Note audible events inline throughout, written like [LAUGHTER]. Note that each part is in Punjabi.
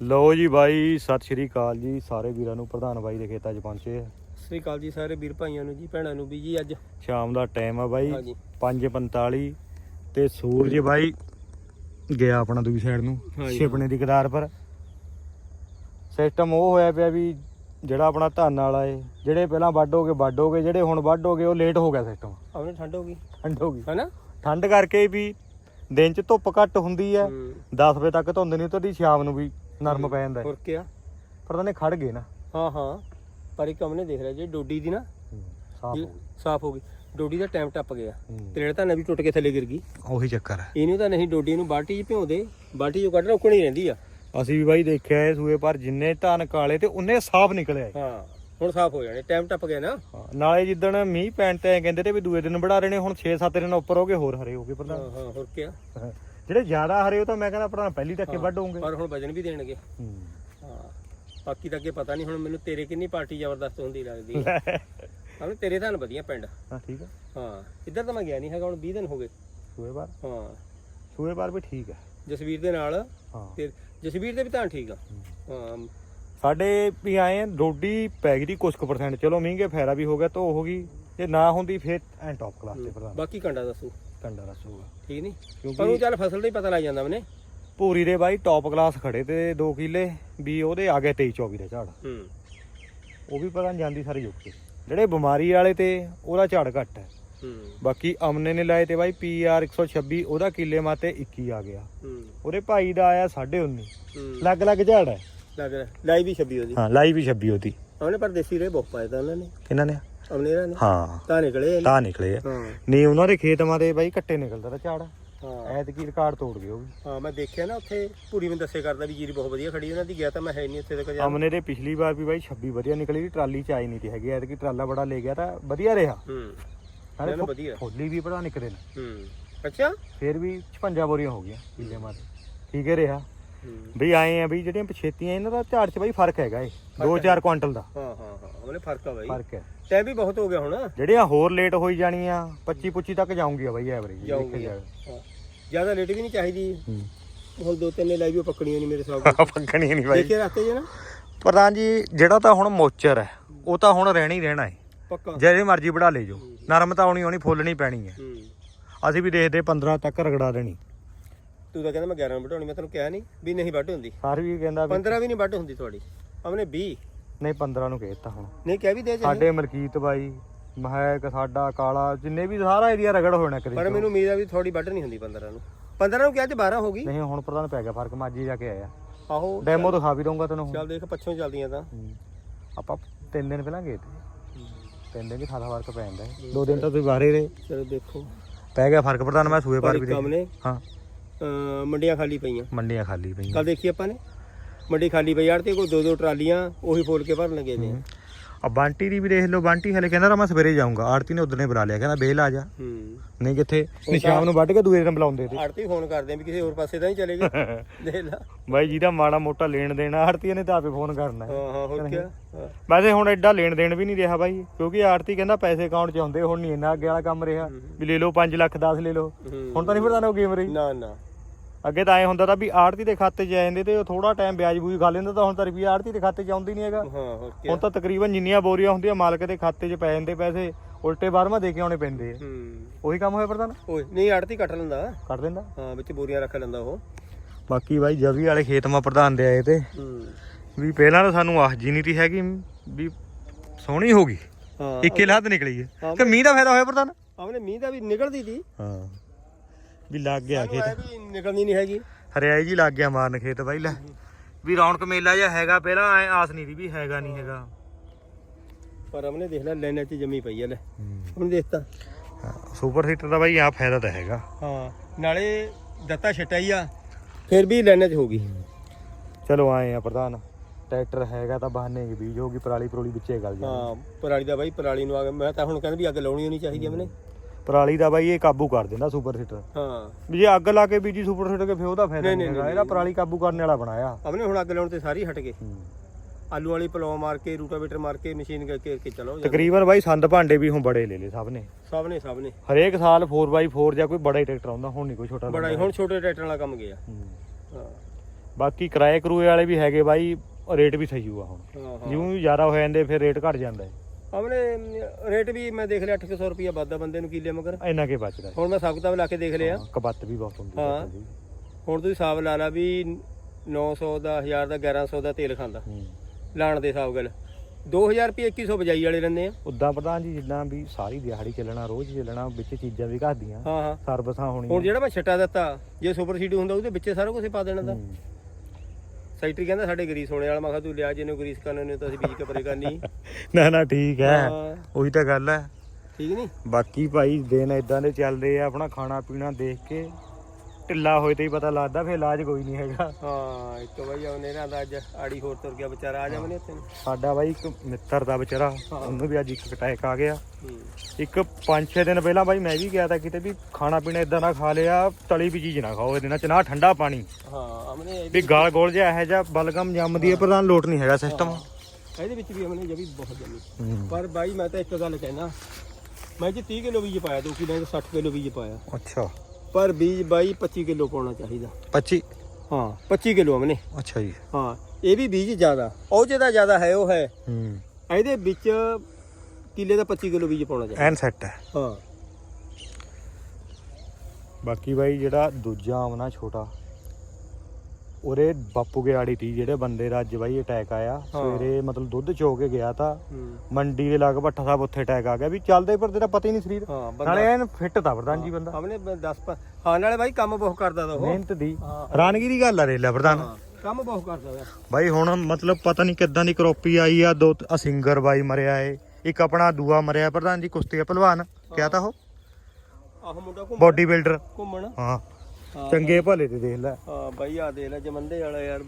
ਲਓ ਜੀ ਬਾਈ ਸਤਿ ਸ਼੍ਰੀ ਅਕਾਲ ਜੀ ਸਾਰੇ ਵੀਰਾਂ ਨੂੰ ਪ੍ਰਧਾਨ ਬਾਈ ਦੇ ਖੇਤਾਂ 'ਚ ਪਹੁੰਚੇ ਆ। ਸਤਿ ਸ੍ਰੀ ਅਕਾਲ ਜੀ ਸਾਰੇ ਵੀਰ ਭਾਈਆਂ ਨੂੰ ਜੀ ਭੈਣਾਂ ਨੂੰ ਵੀ ਜੀ ਅੱਜ। ਸ਼ਾਮ ਦਾ ਟਾਈਮ ਆ ਬਾਈ ਹਾਂਜੀ। 5:45 ਤੇ ਸੂਰਜ ਬਾਈ ਗਿਆ ਆਪਣਾ ਦੂਜੀ ਸਾਈਡ ਨੂੰ ਹਾਂਜੀ। ਛਿਪਣੇ ਦੀ ਕਦਾਰ ਪਰ। ਸਿਸਟਮ ਉਹ ਹੋਇਆ ਪਿਆ ਵੀ ਜਿਹੜਾ ਆਪਣਾ ਧਾਨ ਵਾਲਾ ਏ ਜਿਹੜੇ ਪਹਿਲਾਂ ਵੱਢ ਹੋ ਗਏ ਵੱਢ ਹੋ ਗਏ ਜਿਹੜੇ ਹੁਣ ਵੱਢ ਹੋ ਗਏ ਉਹ ਲੇਟ ਹੋ ਗਿਆ ਸਿਸਟਮ ਆਪਣੇ ਠੰਡ ਹੋ ਗਈ। ਠੰਡ ਹੋ ਗਈ। ਹੈਨਾ? ਠੰਡ ਕਰਕੇ ਵੀ ਦਿਨ 'ਚ ਧੁੱਪ ਘੱਟ ਹੁੰਦੀ ਹੈ ਹੂੰ। 10 ਵਜੇ ਤੱਕ ਧੁੰਦ ਨਹੀਂ ਉਤਰਦੀ ਸ਼ਾਮ ਨੂੰ ਵੀ ਨਰਮ ਪੈ ਜਾਂਦਾ ਹੈ। ਹੋਰ ਕਿਆ? ਪਰ ਤਾਂ ਨੇ ਖੜ ਗਏ ਨਾ। ਹਾਂ ਹਾਂ। ਪਰ ਇੱਕ ਹਮਨੇ ਦੇਖ ਰਿਹਾ ਜੀ ਡੋਡੀ ਦੀ ਨਾ ਸਾਫ਼ ਹੋ ਗਈ। ਸਾਫ਼ ਹੋ ਗਈ। ਡੋਡੀ ਦਾ ਟਾਈਮ ਟੱਪ ਗਿਆ। ਹੂੰ। ਤਰੇੜ ਤਾਂ ਵੀ ਟੁੱਟ ਕੇ ਥੱਲੇ ਗਿਰ ਗਈ। ਉਹੀ ਚੱਕਰ ਹੈ। ਇਹਨੂੰ ਤਾਂ ਨਹੀਂ ਡੋਡੀ ਨੂੰ ਬਾਲਟੀ 'ਚ ਭਿਉਂਦੇ ਬਾਲਟੀ 'ਚੋਂ ਕੱਢ ਰੋਕਣੀ ਰਹਿੰਦੀ ਆ। ਅਸੀਂ ਵੀ ਬਾਈ ਦੇਖਿਆ ਇਹ ਸੂਏ ਪਰ ਜਿੰਨੇ ਧਨ ਕਾਲੇ ਤੇ ਉਹਨੇ ਸਾਫ਼ ਨਿਕਲਿਆ ਇਹ। ਹਾਂ। ਹੁਣ ਸਾਫ਼ ਹੋ ਜਾਣੇ ਟਾਈਮ ਟੱਪ ਗਿਆ ਨਾ। ਹਾਂ, ਨਾਲੇ ਜਿੱਦਣ ਮੀਂਹ ਪੈਣ ਤੇ ਐਂ ਕਹਿੰਦੇ ਤੇ ਵੀ ਦੂਏ ਦਿਨ ਵੜਾ ਰਹੇ ਨੇ ਹੁਣ 6-7 ਦਿਨ ਉੱਪਰ ਹੋ ਗਏ ਹੋਰ ਹਰੇ ਹੋ ਗਏ ਹਾਂ ਪ੍ਰਧਾਨ। ਹਾਂ ਹੋਰ ਕਿਆ? ਜਿਹੜੇ ਜ਼ਿਆਦਾ ਹਰੇ ਉਹ ਤਾਂ ਮੈਂ ਕਹਿੰਦਾ ਪ੍ਰਧਾਨ ਪਹਿਲੀ ਤੱਕੇ ਵੱਢ ਹੋਣਗੇ। ਪਰ ਹੁਣ ਵਜਨ ਵੀ ਦੇਣਗੇ। ਹੂੰ। ਹਾਂ ਬਾਕੀ ਤਾਂ ਅੱਗੇ ਪਤਾ ਨਹੀਂ ਹੁਣ ਮੈਨੂੰ ਤੇਰੇ ਕਿੰਨੀ ਪਾਰਟੀ ਜ਼ਬਰਦਸਤ ਹੁੰਦੀ ਲੱਗਦੀ ਹੈ। ਆਪਣੇ ਤੇਰੇ ਤਾਂ ਵਧੀਆ ਪਿੰਡ। ਹਾਂ ਠੀਕ ਹੈ ਹਾਂ ਇੱਧਰ ਤਾਂ ਮੈਂ ਗਿਆ ਨਹੀਂ ਹੈਗਾ ਹੁਣ 20 ਦਿਨ ਹੋ ਗਏ। ਸੂਏ ਬਾਰ? ਹਾਂ। ਸੂਏ ਬਾਰ ਵੀ ਠੀਕ ਹੈ ਜਸਵੀਰ ਦੇ ਨਾਲ ਹਾਂ। ਫਿਰ ਜਸਵੀਰ ਦੇ ਵੀ ਤਾਂ ਠੀਕ ਆ। ਹਾਂ ਸਾਡੇ ਵੀ ਆਏ ਆ ਰੋਡੀ ਪੈ ਗਈ ਕੁਛ ਕੁ ਪਰਸੈਂਟ ਚਲੋ ਮਹਿੰਗੇ ਫੈਰਾ ਵੀ ਹੋ ਗਿਆ ਧੋ ਹੋ ਗਈ। ਜੇ ਨਾ ਹੁੰਦੀ ਫਿਰ ਐਂ ਟੌਪ ਕਲਾਸ ਤੇ ਪ੍ਰਧਾਨ। ਬਾਕੀ ਕੰਡਾ ਦੱਸੋ। ਕੰਡਾ ਰਸੂਗਾ ਠੀਕ ਨਹੀਂ ਪਰ ਉਹ ਚੱਲ ਫਸਲ ਦਾ ਹੀ ਪਤਾ ਲੱਗ ਜਾਂਦਾ ਮੈਨੇ ਪੂਰੀ ਦੇ ਬਾਈ ਟੌਪ ਕਲਾਸ ਖੜੇ ਤੇ 2 ਕਿੱਲੇ ਵੀ ਉਹਦੇ ਆ ਗਏ 23 24 ਦੇ ਝਾੜ। ਹੂੰ। ਉਹ ਵੀ ਪਤਾ ਨੀ ਜਾਂਦੀ ਸਾਰੇ ਯੁੱਗ ਤੇ ਜਿਹੜੇ ਬਿਮਾਰੀ ਵਾਲੇ ਤੇ ਉਹਦਾ ਝਾੜ ਘੱਟ ਹੈ। ਹੂੰ। ਬਾਕੀ ਅਮਨੇ ਨੇ ਲਾਏ ਤੇ ਬਾਈ ਪੀਆਰ 126 ਉਹਦਾ ਕਿੱਲੇ ਮਾਤੇ 21 ਆ ਗਿਆ। ਹੂੰ। ਉਹਦੇ ਭਾਈ ਦਾ ਆਇਆ 19.5 ਹੂੰ। ਲੱਗ ਲੱਗ ਝਾੜ ਹੈ। ਰਿਹਾ ਲਾਈ ਵੀ 26 ਉਹਦੀ। ਹਾਂ ਲਾਈ ਵੀ 26 ਉਹਦੀ। ਉਹਨੇ ਪਰ ਦੇਸੀ ਰੇ ਬਹੁਤ ਪਾਇਆ ਤਾਂ ਉਹਨਾਂ ਨੇ। ਕਿਹਨਾਂ ਨੇ? ਅਮਨੇਰਾ ਨੇ। ਹਾਂ। ਤਾਂ ਨਿਕਲੇ ਇਹਨੇ। ਤਾਂ ਨਿਕਲੇ ਆ। ਨਹੀਂ ਉਹਨਾਂ ਦੇ ਖੇਤ ਮਾਤੇ ਬਾਈ ਕੱਟੇ ਨਿਕਲਦਾ ਤਾਂ ਝਾੜ। ਹਾਂ। ਐਤਕੀ ਰਿਕਾਰਡ ਤੋੜ ਗਏ ਉਹ ਵੀ। ਹਾਂ ਮੈਂ ਦੇਖਿਆ ਨਾ ਉੱਥੇ ਪੂਰੀ ਮੈਨੂੰ ਦੱਸੇ ਕਰਦਾ ਵੀ ਜੀਰੀ ਬਹੁਤ ਵਧੀਆ ਖੜੀ ਉਹਨਾਂ ਦੀ ਗਿਆ ਤਾਂ ਮੈਂ ਹੈ ਨਹੀਂ ਉੱਥੇ ਤੱਕ ਜਾ। ਅਮਨੇ ਦੇ ਪਿਛਲੀ ਵਾਰ ਵੀ ਬਾਈ 26 ਵਧੀਆ ਨਿਕਲੀ ਸੀ, ਟਰਾਲੀ ਚ ਆਈ ਨਹੀਂ ਤੀ ਹੈਗੀ ਐਤਕੀ ਟਰਾਲਾ ਬੜਾ ਲੈ ਗਿਆ ਤਾਂ ਵਧੀਆ ਰਿਹਾ। ਹੂੰ। ਨਾਲੇ ਵਧੀਆ। ਫੁੱਲੀ ਵੀ ਪਤਾ ਨਿਕਲੇ ਨੇ। ਹੂੰ। ਅੱਛਾ? ਫਿਰ ਵੀ 56 ਬੋਰੀਆਂ ਹੋ ਗਈਆਂ ਕਿੱਲੇ ਮਾਤੇ ਠੀਕ ਹੈ ਰਿਹਾ। ਬਈ ਆਏ ਆ ਬਈ ਜਿਹੜੀਆਂ ਪਛੇਤੀਆਂ ਇਹਨਾਂ ਦਾ ਝਾੜ ਚ ਬਾਈ ਫ਼ਰਕ ਹੈਗਾ ਏ। 2-4 ਕੁਇੰਟਲ ਦਾ। ਹਾਂ ਹਾਂ ਹਾਂ ਉਹਨੇ ਫ਼ਰਕ ਆ ਬਾਈ। ਫ਼ਰਕ ਹੈ। ਟਾਈਮ ਵੀ ਬਹੁਤ ਹੋ ਗਿਆ ਹੁਣ। ਜਿਹੜੀਆਂ ਹੋਰ ਲੇਟ ਹੋਈ ਜਾਣੀਆਂ 25-25 ਤੱਕ ਜਾਊਂਗੀ ਆ ਬਾਈ ਐਵਰੇਜ ਜਾਊਗੀ। ਹਾਂ। ਜ਼ਿਆਦਾ ਲੇਟ ਵੀ ਨਹੀਂ ਚਾਹੀਦੀ। ਹੁਣ ਦੋ ਤਿੰਨ ਨੇ ਲਾਈ ਵੀ ਉਹ ਪੱਕਣੀਆਂ ਨਹੀਂ ਮੇਰੇ ਹਿਸਾਬ ਨਾਲ। [LAUGHS] ਪੱਕਣੀ ਨਹੀਂ ਬਾਈ। ਦੇਖੇ ਰਸਤੇ 'ਚ ਨਾ? ਪ੍ਰਧਾਨ ਜੀ ਜਿਹੜਾ ਤਾਂ ਹੁਣ ਮੋਚਰ ਹੈ ਉਹ ਤਾਂ ਹੁਣ ਰਹਿਣਾ ਹੀ ਰਹਿਣਾ ਹੈ ਪੱਕਾ। ਜਿਹੜੇ ਮਰਜ਼ੀ ਵੜਾ ਲੈ ਜਾਓ ਨਰਮ ਤਾਂ ਆਉਣੀ ਆਉਣੀ ਫੁੱਲਣੀ ਪੈਣੀ ਹੈ ਹੂੰ। ਅਸੀਂ ਵੀ ਦੇਖਦੇ 15 ਤੱਕ ਰਗੜਾ ਦੇਣੀ। ਤੂੰ ਤਾਂ ਕਹਿੰਦਾ ਮੈਂ 11 ਵਢਾਉਣੀ ਮੈਂ ਤੈਨੂੰ ਕਿਹਾ ਨਹੀਂ ਵੀ ਨਹੀਂ ਵੱਢ ਹੁੰਦੀ। ਸਾਰ ਵੀ ਕਹਿੰਦਾ ਵੀ 15 ਵੀ ਨਹੀਂ ਵੱਢ ਹੁੰਦੀ ਤੁਹਾਡੀ ਆਪਨੇ 20 ਨਹੀਂ 15 ਨੂੰ ਕਹਿਤਾ ਹੁਣ। ਨਹੀਂ ਕਹਿ ਵੀ ਦੇ ਚਾਹੇ ਸਾਡੇ ਮਲਕੀਤ ਬਾਈ ਮਹਿਕ ਸਾਡਾ ਕਾਲਾ ਜਿੰਨੇ ਵੀ ਸਾਰਾ ਏਰੀਆ ਰਗੜ ਹੋਣਾ ਕਰੀ ਪਰ ਮੈਨੂੰ ਉਮੀਦ ਆ ਵੀ ਥੋੜੀ ਵੱਢ ਨਹੀਂ ਹੁੰਦੀ 15 ਨੂੰ। 15 ਨੂੰ ਕਿਹਾ ਤੇ 12 ਹੋ ਗਈ। ਨਹੀਂ ਹੁਣ ਪ੍ਰਧਾਨ ਪੈ ਗਿਆ ਫ਼ਰਕ ਮੈਂ ਅੱਜ ਹੀ ਜਾ ਕੇ ਆਇਆ। ਆਹੋ ਡੈਮੋ ਦਿਖਾ ਵੀ ਦਊਂਗਾ ਤੈਨੂੰ। ਚੱਲ ਦੇਖ ਪੱਛੋਂ ਚੱਲਦੀਆਂ ਤਾਂ। ਆਪਾਂ ਤਿੰਨ ਦਿਨ ਪਹਿਲਾਂ ਗਏ ਤੇ। ਤਿੰਨ ਦਿਨ ਦੀ ਖਾਦਾ ਫ਼ਰਕ ਪੈ ਜਾਂਦਾ। ਦੋ ਦਿਨ ਤਾਂ ਤੁਸੀਂ ਬਾਹਰੇ ਰਹੇ। ਚਲੋ ਦੇਖੋ। ਪੈ ਗਿਆ ਫ਼ਰਕ ਪ੍ਰਧਾਨ ਮੈਂ ਸੂਏ ਪਰ ਵੀ ਕੰਮ ਦੇਖ ਨੇ। ਹਾਂ। ਅਹ ਮੰਡੀਆਂ ਖਾਲੀ ਪਈਆਂ। ਮੰਡੀਆਂ ਖਾਲੀ ਪਈਆਂ। ਕੱਲ ਦੇਖੀ ਆਪਾਂ ਨੇ? ਮੰਡੀ ਖਾਲੀ ਪਈ ਯਾਰ ਤੇ ਕੋਈ ਦੋ ਦੋ ਟਰਾਲੀਆਂ ਉਹੀ ਫੋਲ ਕੇ ਭਰਨ ਲੱਗੇ ਨੇ। ਆ ਬਾਂਟੀ ਦੀ ਵੀ ਦੇਖ ਲਓ ਬਾਂਟੀ ਹਲੇ ਕਹਿੰਦਾ ਰਾ ਮੈਂ ਸਵੇਰੇ ਜਾਊਂਗਾ। ਆਰਤੀ ਨੇ ਉਦੋਂ ਨੇ ਬੁਲਾ ਲਿਆ ਕਹਿੰਦਾ ਬੇਲ ਆ ਜਾ। ਹੂੰ। ਨਹੀਂ ਕਿੱਥੇ ਨਹੀਂ ਸ਼ਾਮ ਨੂੰ ਵੱਢ ਕੇ ਦੂਏ ਦਿਨ ਬੁਲਾਉਂਦੇ ਤੇ। ਆੜਤੀ ਫੋਨ ਕਰਦੇ ਆ ਵੀ ਕਿਸੇ ਹੋਰ ਪਾਸੇ ਤਾਂ ਨਹੀਂ ਚਲੇ ਗਏ। [LAUGHS] ਦੇਖ ਲਾ। ਬਾਈ ਜਿਹਦਾ ਮਾੜਾ ਮੋਟਾ ਲੈਣ ਦੇਣਾ ਆਰਤੀ ਨੇ ਤਾਂ ਆਪੇ ਫੋਨ ਕਰਨਾ ਹੈ। ਹਾਂ ਹਾਂ ਹੋਰ ਕੀ ਵੈਸੇ ਹੁਣ ਐਡਾ ਲੈਣ ਦੇਣ ਵੀ ਨਹੀਂ ਰਿਹਾ ਬਾਈ ਕਿਉਂਕਿ ਆਰਤੀ ਕਹਿੰਦਾ ਪੈਸੇ ਅਕਾਊਂਟ 'ਚ ਆਉਂਦੇ ਹੁਣ ਨਹੀਂ ਇੰਨਾ ਅੱਗੇ ਵਾਲਾ ਕੰਮ ਰਿਹਾ। ਵੀ ਲੈ ਲਓ 5 ਲੱਖ 10 ਲੈ ਲਓ। ਹੁਣ ਤਾਂ ਨਹੀਂ ਪਤਾ ਉਹ ਗੇਮ ਰਹੀ। ਨਾ ਨਾ। ਅੱਗੇ ਤਾਂ ਐ ਹੁੰਦਾ ਤਾਂ ਵੀ ਆੜਤੀ ਦੇ ਖਾਤੇ 'ਚ ਆ ਜਾਂਦੇ ਤੇ ਉਹ ਥੋੜਾ ਟਾਈਮ ਵਿਆਜ ਬੂਜ ਖਾ ਲੈਂਦਾ ਤਾਂ ਹੁਣ ਤਾਂ ਰੁਪਈਆ ਆੜਤੀ ਦੇ ਖਾਤੇ 'ਚ ਆਉਂਦੀ ਨਹੀਂ ਹੈਗਾ। ਹਾਂ ਹੋਰ ਕੀ ਹੁਣ ਤਾਂ ਤਕਰੀਬਨ ਜਿੰਨੀਆਂ ਬੋਰੀਆਂ ਹੁੰਦੀਆਂ ਮਾਲਕ ਦੇ ਖਾਤੇ 'ਚ ਪੈ ਜਾਂਦੇ ਪੈਸੇ ਉਲਟੇ ਬਾਰਮਾ ਦੇ ਕੇ ਆਉਣੇ ਪੈਂਦੇ ਆ। ਹੂੰ। ਉਹੀ ਕੰਮ ਹੋਇਆ ਪ੍ਰਧਾਨ? ਓਏ ਨਹੀਂ ਆੜਤੀ ਕੱਟ ਲੈਂਦਾ। ਕਰ ਦਿੰਦਾ? ਹਾਂ ਵਿੱਚ ਬੋਰੀਆਂ ਰੱਖ ਲੈਂਦਾ ਉਹ। ਬਾਕੀ ਬਾਈ ਜਵੀ ਵਾਲੇ ਖੇਤ ਮਾ ਪ੍ਰਧਾਨ ਦੇ ਆਏ ਤੇ। ਹੂੰ। ਵੀ ਪਹਿਲਾਂ ਤਾਂ ਸਾਨੂੰ ਆਹ ਜੀ ਨਹੀਂ ਤੀ ਹੈਗੀ ਵੀ ਸੋਹਣੀ ਹੋ ਗਈ। ਹਾਂ। ਇੱਕੇ ਲਾਤ ਨਿਕਲੀ ਹੈ। ਕਿ ਮੀਂਹ ਦਾ ਫਾਇਦਾ ਹੋਇਆ ਪ੍ਰਧਾਨ? ਆਪਣੇ ਮੀਂਹ ਦਾ ਵੀ ਨਿਕਲਦੀ ਸੀ ਹਾਂ। ਵੀ ਲੱਗ ਗਿਆ ਖੇਤ। ਐ ਵੀ ਨਿਕਲਦੀ ਨਹੀਂ ਹੈਗੀ। ਹਰਿਆਈ ਜੀ ਲੱਗ ਗਿਆ ਮਾਰਨ ਖੇਤ ਬਾਈ ਲੈ। ਵੀ ਰੌਣਕ ਮੇਲਾ ਜਿਹਾ ਹੈਗਾ ਪਹਿਲਾਂ ਐ ਆਸ ਨਹੀਂ ਦੀ ਵੀ ਹੈਗਾ ਨਹੀਂ ਹੈਗਾ। ਪਰ ਆਪਣੇ ਦੇਖ ਲੈ ਲੈਣਾ ਚ ਜੰਮੀ ਪਈ ਆ ਲੈ। ਹੁਣ ਦੇਖਤਾ। ਹਾਂ, ਸੁਪਰ ਸੀਟਰ ਦਾ ਬਾਈ ਆ ਫਾਇਦਾ ਤਾਂ ਹੈਗਾ। ਹਾਂ ਨਾਲੇ ਦਿੱਤਾ ਛਟਾ ਹੀ ਆ ਫਿਰ ਵੀ ਲੈਣਾ ਚ ਹੋ ਗਈ। ਚਲੋ ਆਏ ਆ ਪ੍ਰਧਾਨ ਟਰੈਕਟਰ ਹੈਗਾ ਤਾਂ ਬਹਾਨੇ ਕੀ ਬੀਜ ਹੋਗੀ ਪਰਾਲੀ ਪਰੋਲੀ ਵਿੱਚੇ ਗਲ ਜਾ ਹਾਂ ਪਰਾਲੀ ਦਾ ਬਾਈ ਪਰਾਲੀ ਨੂੰ ਆ ਮੈਂ ਤਾਂ ਹੁਣ ਕਹਿੰਦਾ ਵੀ ਅੱਗ ਲਾਉਣੀ ਨਹੀਂ ਚਾਹੀਦੀ ਆਪਣੇ ਪਰਾਲੀ ਦਾ ਬਾਈ ਇਹ ਕਾਬੂ ਕਰ ਦਿੰਦਾ ਸੁਪਰ ਸੀਟਰ। ਹਾਂ। ਵੀ ਜੇ ਅੱਗ ਲਾ ਕੇ ਬੀਜੀ ਸੁਪਰ ਸੀਟਰ ਕੇ ਫਿਰ ਉਹਦਾ ਫਾਇਦਾ ਨਹੀਂ, ਹੈਗਾ। ਇਹਦਾ ਪਰਾਲੀ ਕਾਬੂ ਕਰਨ ਵਾਲਾ ਬਣਾਇਆ। ਆਪਣੇ ਹੁਣ ਅੱਗ ਲਾਉਣ ਤੇ ਸਾਰੀ ਹਟ ਗਏ। ਆਲੂ ਵਾਲੀ ਪਲੋ ਮਾਰ ਕੇ ਰੂਟਾਵੇਟਰ ਮਾਰ ਕੇ ਮਸ਼ੀਨ ਕਰਕੇ ਕੇ ਚਲੋ। ਤਕਰੀਬਨ ਬਾਈ ਸੰਦ ਭਾਂਡੇ ਵੀ ਹੁਣ ਬੜੇ ਲੈ ਲਏ ਸਭ ਨੇ। ਸਭ ਨੇ ਸਭ ਨੇ। ਹਰੇਕ ਸਾਲ 4x4 ਜਾਂ ਕੋਈ ਬੜਾ ਹੀ ਟਰੈਕਟਰ ਆਉਂਦਾ ਹੁਣ ਨਹੀਂ ਕੋਈ ਛੋਟਾ ਬੜਾ ਹੁਣ ਛੋਟੇ ਟਰੈਕਟਰਾਂ ਵਾਲਾ ਕੰਮ ਗਿਆ। ਹੂੰ। ਬਾਕੀ ਕਿਰਾਏ ਕਰੂਏ ਵਾਲੇ ਵੀ ਹੈਗੇ ਬਾਈ ਰੇਟ ਵੀ ਸਹੀ ਹੋਆ ਹੁਣ। ਜਿਉਂ ਜ਼ਿਆਦਾ ਹੋ ਜਾਂਦੇ ਫਿਰ ਰੇਟ ਘਟ ਜਾਂਦਾ ਹੈ। ਆਪਣੇ ਰੇਟ ਵੀ ਮੈਂ ਦੇਖ ਲਿਆ 800 ਰੁਪਿਆ ਵੱਧਦਾ ਬੰਦੇ ਨੂੰ ਕਿੱਲੇ ਮਗਰ। ਇੰਨਾ ਕੇ ਬਚਦਾ ਹੁਣ ਮੈਂ ਹਿਸਾਬ ਕਿਤਾਬ ਲਾ ਕੇ ਦੇਖ ਲਿਆ। ਕਬੱਤ ਵੀ ਬਹੁਤ ਹੁੰਦੀ ਹਾਂ। ਹੁਣ ਤੁਸੀਂ ਹਿਸਾਬ ਲਾ ਲਾ ਵੀ 900 ਦਾ 1000 ਦਾ 1100 ਦਾ ਤੇਲ ਖਾਂਦਾ। ਲਾਣ ਦੇ ਹਿਸਾਬ ਗੱਲ 2000 ਰੁਪਏ 2100 ਬਜਾਈ ਵਾਲੇ ਰਹਿੰਦੇ ਆ। ਉਦਾਂ ਪ੍ਰਧਾਨ ਜੀ ਜਿੱਦਾਂ ਵੀ ਸਾਰੀ ਦਿਹਾੜੀ ਚੱਲਣਾ ਰੋਜ਼ ਚੱਲਣਾ ਵਿੱਚ ਚੀਜ਼ਾਂ ਵੀ ਘੱਟਦੀਆਂ। ਹਾਂ ਹਾਂ। ਸਰਵਿਸਾਂ ਹੁਣ ਹੋਣੀਆਂ ਜਿਹੜਾ ਮੈਂ ਛੱਟਾ ਦਿੱਤਾ ਜੇ ਸੁਪਰ ਸੀਡ ਹੁੰਦਾ ਉਹਦੇ ਵਿੱਚ ਸਾਰਾ ਕੁਝ ਪਾ ਦੇਣਾ ਹੂੰ। ਸੈਕਟਰੀ ਕਹਿੰਦਾ ਸਾਡੇ ਗਰੀਸ ਹੋਣੇ ਵਾਲਾ ਮੈਂ ਕਿਹਾ ਤੂੰ ਲਿਆ ਜਿਹਨੂੰ ਗਰੀਸ ਕਰਨੇ ਨੇ ਤਾਂ ਅਸੀਂ ਬੀਜ ਕੇ ਪਰੇ ਕਰਨੀ। ਨਾ ਨਾ ਠੀਕ ਹੈ। ਹਾਂ। ਉਹੀ ਤਾਂ ਗੱਲ ਹੈ। ਠੀਕ ਨਹੀਂ? ਬਾਕੀ ਭਾਈ ਦਿਨ ਇਦਾਂ ਦੇ ਚੱਲਦੇ ਆ ਆਪਣਾ ਖਾਣਾ ਪੀਣਾ ਦੇਖ ਕੇ। ਢਿੱਲਾ ਹੋਏ ਤੇ ਹੀ ਪਤਾ ਲੱਗਦਾ ਫਿਰ ਇਲਾਜ ਕੋਈ ਨਹੀਂ ਹੈਗਾ। ਹਾਂ ਇੱਕ ਉਹਨੇ ਨਾ ਅੱਜ ਆੜੀ ਹੋਰ ਤੁਰ ਗਿਆ ਵਿਚਾਰਾ ਆ ਜਾ ਮਨੇ ਉੱਥੇ ਨੂੰ। ਸਾਡਾ ਬਾਈ ਇੱਕ ਮਿੱਤਰ ਦਾ ਵਿਚਾਰਾ ਉਹਨੂੰ ਵੀ ਅੱਜ ਇੱਕ ਅਟੈਕ ਆ ਗਿਆ। ਇੱਕ 5-6 ਦਿਨ ਪਹਿਲਾਂ ਬਾਈ ਮੈਂ ਵੀ ਗਿਆ ਤਾਂ ਕਿਤੇ ਵੀ ਖਾਣਾ ਪੀਣਾ ਇਦਾਂ ਦਾ ਖਾ ਲਿਆ ਤਲੀ ਵੀ ਚੀਜ਼ ਨਾ ਖਾਓ ਇਹਦੇ ਨਾਲ ਚ ਨਾ ਠੰਡਾ ਪਾਣੀ। ਹਾਂ ਅਮਨੇ ਵੀ ਗਾਲ ਗੋਲ ਜਿਹਾ ਇਹੋ ਜਿਹਾ ਬਲਗਮ ਜੰਮਦੀ ਹੈ ਪ੍ਰਧਾਨ ਲੋਟ ਨਹੀਂ ਹੈਗਾ ਸਿਸਟਮ ਇਹਦੇ ਵਿੱਚ ਵੀ ਅਮਨੇ ਜਵੀ ਬਹੁਤ ਜਮੀ। ਪਰ ਬਾਈ ਮੈਂ ਤਾਂ ਇੱਕ ਗੱਲ ਕਹਿਣਾ ਮੈਂ ਜੀ 30 ਕਿਲੋ ਬੀਜ ਪਾਇਆ 2 ਕਿਲੋ 60 ਕਿਲੋ ਬੀਜ ਪਾਇਆ। ਅੱਛਾ। ਪਰ ਬੀਜ ਬਾਈ 25 ਕਿਲੋ ਪਾਉਣਾ ਚਾਹੀਦਾ। 25 ਹਾਂ 25 ਕਿਲੋ ਅਮਨੇ ਅੱਛਾ ਜੀ। ਹਾਂ ਇਹ ਵੀ ਬੀਜ ਜ਼ਿਆਦਾ। ਉਹ ਜਿਹਦਾ ਜ਼ਿਆਦਾ ਹੈ ਉਹ ਹੈ। ਹੂੰ। ਇਹਦੇ ਵਿੱਚ ਕਿੱਲੇ ਦਾ 25 ਕਿਲੋ ਬੀਜ ਪਾਉਣਾ ਚਾਹੀਦਾ। ਐਨ ਸੈੱਟ ਹੈ। ਹਾਂ। ਬਾਕੀ ਬਾਈ ਜਿਹੜਾ ਦੂਜਾ ਆਮਨਾ ਛੋਟਾ ਉਰੇ ਬਾਪੂ ਕੇ ਆੜੀ ਤੀ ਜਿਹੜੇ ਬੰਦੇ ਦਾ ਅੱਜ ਬਾਈ ਅਟੈਕ ਆਇਆ। ਸਵੇਰੇ ਮਤਲਬ ਦੁੱਧ ਚੋ ਕੇ ਗਿਆ ਤਾਂ ਮੰਡੀ ਦੇ ਲਾਗ ਭੱਠਾ ਸਾਹਿਬ ਉੱਥੇ ਅਟੈਕ ਆ ਗਿਆ ਵੀ ਚੱਲਦੇ ਪਰ ਤੇਰਾ ਪਤਾ ਹੀ ਨਹੀਂ ਸਰੀਰ ਨਾਲੇ ਐਨ ਫਿੱਟ ਤਾਂ ਪ੍ਰਧਾਨ ਜੀ ਬੰਦਾ। ਹਮਨੇ 10 ਹਾਂ ਨਾਲੇ ਬਾਈ ਕੰਮ ਬਹੁਤ ਕਰਦਾ ਤਾ ਉਹ। ਮਿਹਨਤ ਦੀ। ਹੈਰਾਨਗੀ ਦੀ ਗੱਲ ਆ ਰੇਲਾ ਪ੍ਰਧਾਨ ਕੰਮ ਬਹੁਤ ਕਰਦਾ ਬਾਈ ਹੁਣ ਮਤਲਬ ਪਤਾ ਨਹੀਂ ਕਿੱਦਾਂ ਦੀ ਕਰੋਪੀ ਆਈ ਆ ਦੋ ਆ ਸਿੰਗਰ ਬਾਈ ਮਰਿਆ ਏ ਇੱਕ ਆਪਣਾ ਦੂਆ ਮਰਿਆ ਪ੍ਰਧਾਨ ਜੀ ਕੁਸ਼ਤੀ ਆ ਪਹਿਲਵਾਨ। ਕਿਆ ਤਾਂ ਉਹ? ਆਹ ਮੁੰਡਾ ਬੋਡੀ ਬਿਲਡਰ ਘੁੰਮਣ। ਹਾਂ। ਚੰਗੇ ਭਲੇ ਤੇ ਦੇਖ ਲੈ। ਹਾਂ ਬਾਈ ਆ ਦੇਖ ਲੈ ਜਮੰਦੇ ਵਾਲਾ ਯਾਰ।